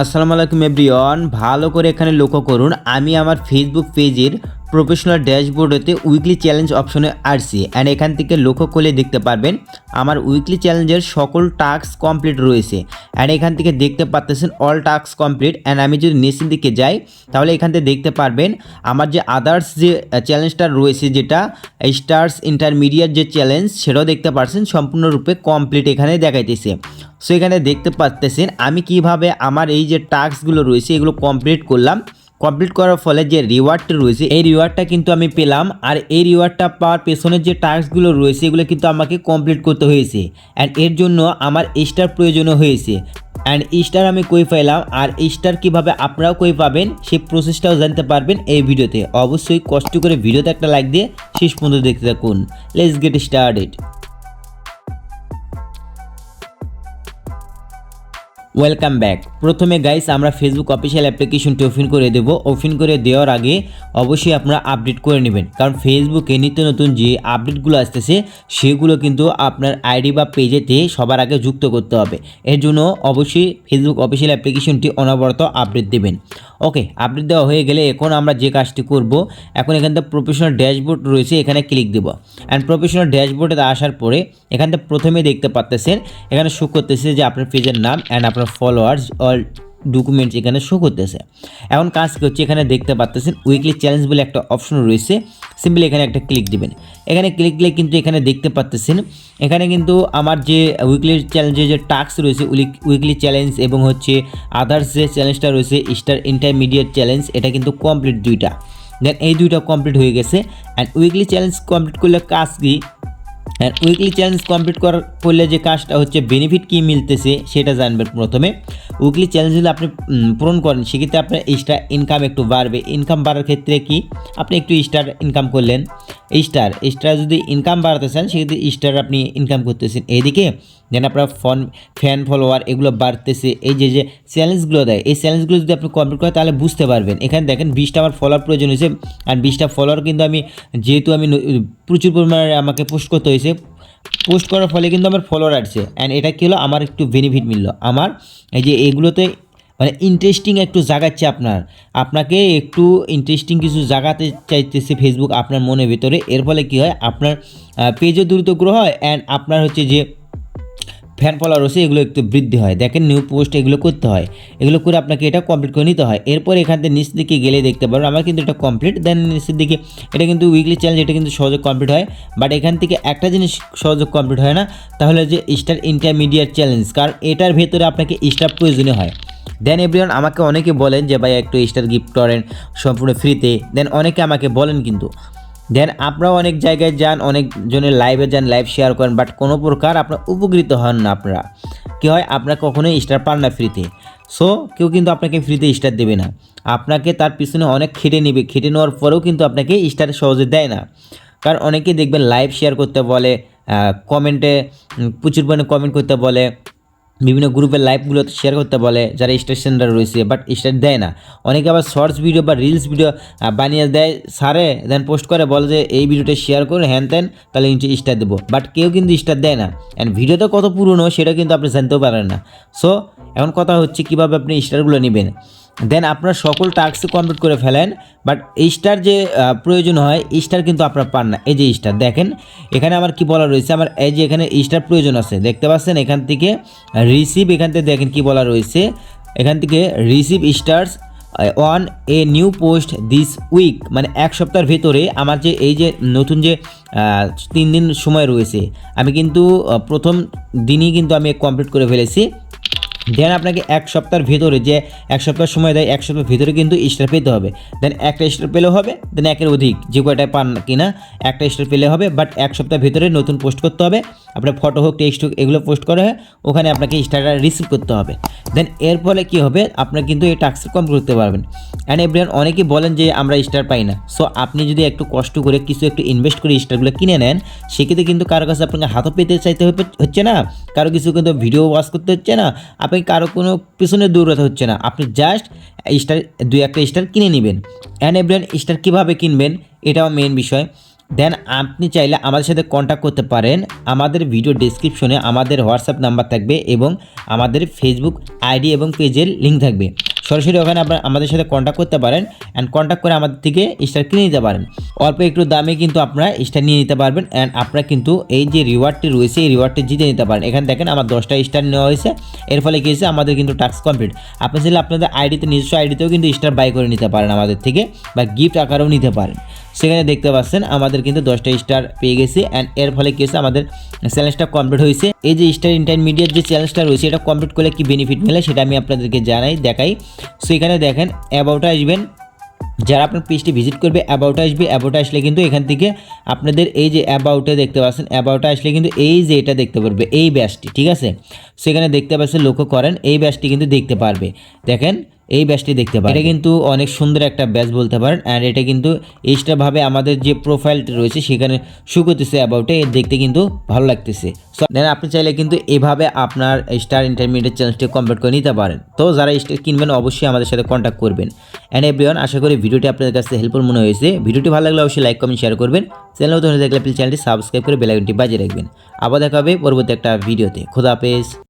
আসসালামু আলাইকুম এভরিওয়ান, ভালো করে এখানে লক্ষ্য করুন, আমি আমার ফেসবুক পেজের প্রফেশনাল ড্যাশবোর্ডেতে উইকলি চ্যালেঞ্জ অপশনে আসছি। অ্যান্ড এখান থেকে লক্ষ্য করলে দেখতে পারবেন, আমার উইকলি চ্যালেঞ্জের সকল টাস্ক কমপ্লিট রয়েছে। অ্যান্ড এখান থেকে দেখতে পাচ্তেছেন অল টাস্ক কমপ্লিট অ্যান্ড আমি যদি নিচের দিকে যাই, তাহলে এখান থেকে দেখতে পারবেন, আমার যে আদার্স যে চ্যালেঞ্জটা রয়েছে যেটা স্টার্স ইন্টারমিডিয়েট যে চ্যালেঞ্জ সেটাও দেখতে পাচ্ছেন সম্পূর্ণরূপে কমপ্লিট এখানে দেখাইতেছে। সো এখানে দেখতে পাচ্তেছেন আমি কীভাবে আমার এই যে টাস্কগুলো রয়েছে, এগুলো কমপ্লিট করলাম। কমপ্লিট করার ফলে যে রিওয়ার্ডটা রয়েছে, এই রিওয়ার্ডটা কিন্তু আমি পেলাম। আর এই রিওয়ার্ডটা পাওয়ার পেছনের যে টাস্কগুলো রয়েছে, এগুলো কিন্তু আমাকে কমপ্লিট করতে হয়েছে। অ্যান্ড এর জন্য আমার স্টার প্রয়োজনও হয়েছে। অ্যান্ড স্টার আমি কই পাইলাম, আর স্টার কীভাবে আপনারাও কই পাবেন, সেই প্রসেসটাও জানতে পারবেন এই ভিডিওতে। অবশ্যই কষ্ট করে ভিডিওতে একটা লাইক দিয়ে শেষ পর্যন্ত দেখতে থাকুন। Let's get started welcome back প্রথমে গাইস আমরা ফেসবুক অফিসিয়াল অ্যাপ্লিকেশনটি ওপেন করে দেব। ওপেন করে দেওয়ার আগে অবশ্যই আপনারা আপডেট করে নেবেন। কারণ ফেসবুকে নিত্য নতুন যে আপডেটগুলো আসতেছে, সেগুলো কিন্তু আপনার আইডি বা পেজেতে সবার আগে যুক্ত করতে হবে। এর জন্য অবশ্যই ফেসবুক অফিসিয়াল অ্যাপ্লিকেশনটি অনবরত আপডেট দেবেন। ওকে আপডেট দেওয়া হয়ে গেলে এখন আমরা যে কাজটি করব, এখন এখান থেকে প্রফেশনাল ড্যাশবোর্ড রয়েছে, এখানে ক্লিক দেব। অ্যান্ড প্রফেশনাল ড্যাশবোর্ডে আসার পরে, এখান থেকে প্রথমে দেখতে পাচ্তেছেন এখানে শো করতেছে যে আপনার পেজের নাম অ্যান্ড আপনার ফলোয়ার্স অল ডকুমেন্টস এখানে শো করতেছে। এখন কাজ কি হচ্ছে, এখানে দেখতে পাচ্তেছেন উইকলি চ্যালেঞ্জ বলে একটা অপশন রয়েছে। সিম্পলি এখানে একটা ক্লিক দিবেন। এখানে ক্লিক দিলে কিন্তু এখানে দেখতে পাচ্তেছেন এখানে কিন্তু আমার যে উইকলি চ্যালেঞ্জের যে টাস্ক রয়েছে উইকলি চ্যালেঞ্জ এবং হচ্ছে আদার্স যে চ্যালেঞ্জটা রয়েছে স্টার ইন্টারমিডিয়েট চ্যালেঞ্জ এটা কিন্তু কমপ্লিট দুইটা। দেন এই দুইটা কমপ্লিট হয়ে গেছে। অ্যান্ড উইকলি চ্যালেঞ্জ কমপ্লিট করলে কাজ কি? অ্যান্ড উইকলি চ্যালেঞ্জ কমপ্লিট করার করলে যে কাজটা হচ্ছে বেনিফিট কী মিলতেছে সেটা জানবেন প্রথমে। উইকলি চ্যালেঞ্জ যদি আপনি পূরণ করেন, সেক্ষেত্রে আপনার এক্সট্রা ইনকাম একটু বাড়বে। ইনকাম বাড়ার ক্ষেত্রে কি? আপনি একটু স্টার ইনকাম করলেন। স্টার স্টার যদি ইনকাম বাড়াতে চান, সেক্ষেত্রে স্টার আপনি ইনকাম করতেছেন। এইদিকে দেন আপনার ফোন ফ্যান ফলোয়ার এগুলো বাড়তেছে। এই যে যে চ্যালেঞ্জগুলো দেয়, এই চ্যালেঞ্জগুলো যদি আপনি কমপ্লিট করেন, তাহলে বুঝতে পারবেন। এখানে দেখেন, বিশটা আমার ফলোয়ার প্রয়োজন হয়েছে। আর বিশটা ফলোয়ার কিন্তু আমি, যেহেতু আমি প্রচুর পরিমাণে আমাকে পোস্ট করতে হয়েছে পোস্ট করার ফলে কিন্তু আমার ফলোয়ার আসছে। অ্যান্ড এটা কী হলো? আমার একটু বেনিফিট মিললো। আমার এই যে এগুলোতে মানে ইন্টারেস্টিং একটু জাগাচ্ছে আপনার। আপনাকে একটু ইন্টারেস্টিং কিছু জাগাতে চাইতেছে ফেসবুক আপনার মনের ভেতরে। এর ফলে কী হয়? আপনার পেজও দ্রুত গ্রো হয়। অ্যান্ড আপনার হচ্ছে যে ফ্যান ফলোয়ার রয়েছে এগুলো একটু বৃদ্ধি হয়। দেখেন নিউ পোস্ট এগুলো করতে হয়। এগুলো করে আপনাকে এটা কমপ্লিট করে নিতে হয়। এরপর এখান থেকে নিচের দিকে গেলে দেখতে পারবেন, আমার কিন্তু এটা কমপ্লিট দেন নিচের দিকে, এটা কিন্তু উইকলি চ্যালেঞ্জ এটা কিন্তু সহজে কমপ্লিট হয়। বাট এখান থেকে একটা জিনিস সহজে কমপ্লিট হয় না তাহলে যে স্টার ইন্টারমিডিয়েট চ্যালেঞ্জ কারণ এটার ভেতরে আপনাকে স্টার প্রয়োজনীয় হয়। দেন এভরিওয়ান আমাকে অনেকে বলেন যে, ভাই, একটু স্টার গিফট করেন সম্পূর্ণ ফ্রিতে দেন অনেকে আমাকে বলেন কিন্তু। দেন আপনারাও অনেক জায়গায় যান অনেকজনের লাইভে যান লাইভ শেয়ার করেন বাট কোনো প্রকার আপনার উপকৃত হন না আপনারা। কী হয়? আপনারা কখনোই স্টার পান না ফ্রিতে সো কেউ কিন্তু আপনাকে ফ্রিতে স্টার দেবে না। আপনাকে তার পিছনে অনেক খেটে নেবে। খেটে নেওয়ার পরেও কিন্তু আপনাকে স্টার সহজে দেয় না। কারণ অনেকেই দেখবেন লাইভ শেয়ার করতে বলে কমেন্টে প্রচুর পরিমাণে কমেন্ট করতে বলে। বিভিন্ন গ্রুপের লাইভগুলো শেয়ার করতে বলে, যারা স্টেশনরা রয়েছে বাট স্টার দেয় না। অনেকে আবার শর্টস ভিডিও বা রিলস ভিডিও বানিয়ে দেয়, সারে দেন পোস্ট করে, বলে যে, এই ভিডিওটা শেয়ার করুন হ্যান ত্যান, তাহলে কিন্তু স্টার দেবো। বাট কেউ কিন্তু স্টার দেয় না। অ্যান্ড ভিডিওতে কত পুরনো, সেটা কিন্তু আপনি জানতেও পারেন না। সো এখন কথা হচ্ছে কীভাবে আপনি স্টারগুলো নেবেন। দেন আপনার সকল টাস্ক কমপ্লিট করে ফেলেন বাট স্টার যে প্রয়োজন হয় স্টার কিন্তু আপনার পান না। এই যে স্টার দেখেন, এখানে আমার কি বলা রয়েছে? আমার এই যে এখানে স্টার প্রয়োজন আছে, দেখতে পাচ্ছেন? এখান থেকে রিসিভ এখান থেকে দেখেন কি বলা রয়েছে? এখান থেকে receive stars on a new post this week মানে এক সপ্তাহের ভেতরে আমার যে, এই যে নতুন যে তিন দিন সময় রয়েছে, আমি কিন্তু প্রথম দিনই কিন্তু আমি কমপ্লিট করে ফেলেছি। দেন আপনাকে এক সপ্তাহের ভিতরে যে এক সপ্তাহ সময় দেয়, এক সপ্তাহের ভিতরে কিন্তু স্টার পেতে হবে। দেন একটা স্টার পেলেও হবে দেন একের অধিক। যে কয়টায় পান কিনা, একটা স্টার পেলে হবে বাট এক সপ্তাহের ভিতরে নতুন পোস্ট করতে হবে। আপনার ফটো হোক টেক্সট হোক, এগুলো পোস্ট করা হয়, ওখানে আপনাকে স্টারটা রিসিভ করতে হবে। দেন এর ফলে কী হবে? আপনার কিন্তু এই টাস্ক কমপ্লিট করতে পারবেন। অ্যান্ড এভরিয়ান অনেকেই বলেন যে আমরা স্টার পাই না। সো আপনি যদি একটু কষ্ট করে কিছু একটু ইনভেস্ট করে স্টারগুলো কিনে নেন, সেক্ষেত্রে কিন্তু কারও কাছে আপনাকে হাতও পেতে চাইতে হচ্ছে না? কারও কিছু কিন্তু ভিডিও ওয়াচ করতে হচ্ছে না। আপনি কারও কোনো পিছনে দৌড়াতে হচ্ছে না। আপনি জাস্ট স্টার দুই একটা স্টার কিনে নেবেন। অ্যান্ড এভরিয়ান স্টার কীভাবে কিনবেন? এটাও মেন বিষয়। দেন আপনি চাইলে আমাদের সাথে কন্ট্যাক্ট করতে পারেন। আমাদের ভিডিও ডিসক্রিপশনে আমাদের হোয়াটসঅ্যাপ নাম্বার থাকবে এবং আমাদের ফেসবুক আইডি এবং পেজের লিঙ্ক থাকবে। সরাসরি ওখানে আপনারা আমাদের সাথে কন্ট্যাক্ট করতে পারেন অ্যান্ড কন্ট্যাক্ট করে আমাদের থেকে স্টার কিনে নিতে পারেন। অল্প একটু দামে কিন্তু আপনারা স্টার নিয়ে নিতে পারবেন অ্যান্ড আপনারা কিন্তু এই যে রিওয়ার্ডটি রয়েছে, এই রিওয়ার্ডটি জিতে নিতে পারেন। এখানে দেখেন আমার দশটা স্টার নেওয়া হয়েছে। এর ফলে কী হয়েছে? আমাদের কিন্তু টাস্ক কমপ্লিট আপনি চাইলে আপনাদের আইডিতে নিজস্ব আইডিতেও কিন্তু স্টার বাই করে নিতে পারেন আমাদের থেকে বা গিফট আকারেও নিতে পারেন। সেখানে দেখতে পাচ্ছেন আমাদের কিন্তু দশটা স্টার পেয়ে গেছি অ্যান্ড এর ফলে কি হয়েছে? আমাদের চ্যালেঞ্জটা কমপ্লিট হয়েছে। এই যে স্টার ইন্টারমিডিয়েট যে চ্যালেঞ্জটা রয়েছে, এটা কমপ্লিট করলে কি বেনিফিট মেলে সেটা আমি আপনাদেরকে জানাই, দেখাই। সো এখানে দেখেন অ্যাবাউটে আসবেন। যারা আপনার পেজটি ভিজিট করবে অ্যাবাউটে আসবে। অ্যাবাউটে আসলে কিন্তু এখান থেকে আপনাদের এই যে অ্যাবাউটে দেখতে পাচ্ছেন অ্যাবাউটে আসলে কিন্তু এই যে এটা দেখতে পারবে, এই ব্যাসটি ঠিক আছে? সেখানে দেখতে পাচ্ছেন, লক্ষ্য করেন, এই ব্যাসটি কিন্তু দেখতে পারবে। দেখেন এই ব্যাচটি দেখতে পারেন এটা কিন্তু অনেক সুন্দর একটা ব্যাচ বলতে পারেন অ্যান্ড এটা কিন্তু এক্সট্রাভাবে আমাদের যে প্রোফাইলটা রয়েছে, সেখানে শু করতেছে অ্যাবাউটে দেখতে কিন্তু ভালো লাগতেছে। দেন আপনি চাইলে কিন্তু এভাবে আপনার স্টার ইন্টারমিডিয়েট চ্যানেলটি কমপ্লিট করে নিতে পারেন। তো যারা স্টার কিনবেন, অবশ্যই আমাদের সাথে কন্ট্যাক্ট করবেন। অ্যান্ড এভরিওয়ান আশা করি ভিডিওটি আপনাদের কাছে হেল্পফুল মনে হয়েছে। ভিডিওটি ভালো লাগলে অবশ্যই লাইক কমেন্ট শেয়ার করবেন। চ্যানেল নতুন হয়ে থাকলে প্লিজ চ্যানেলটি সাবস্ক্রাইব করে বেলাইকনটি বাজিয়ে রাখবেন। আবার দেখা হবে পরবর্তী একটা ভিডিওতে খোদা হাফেজ।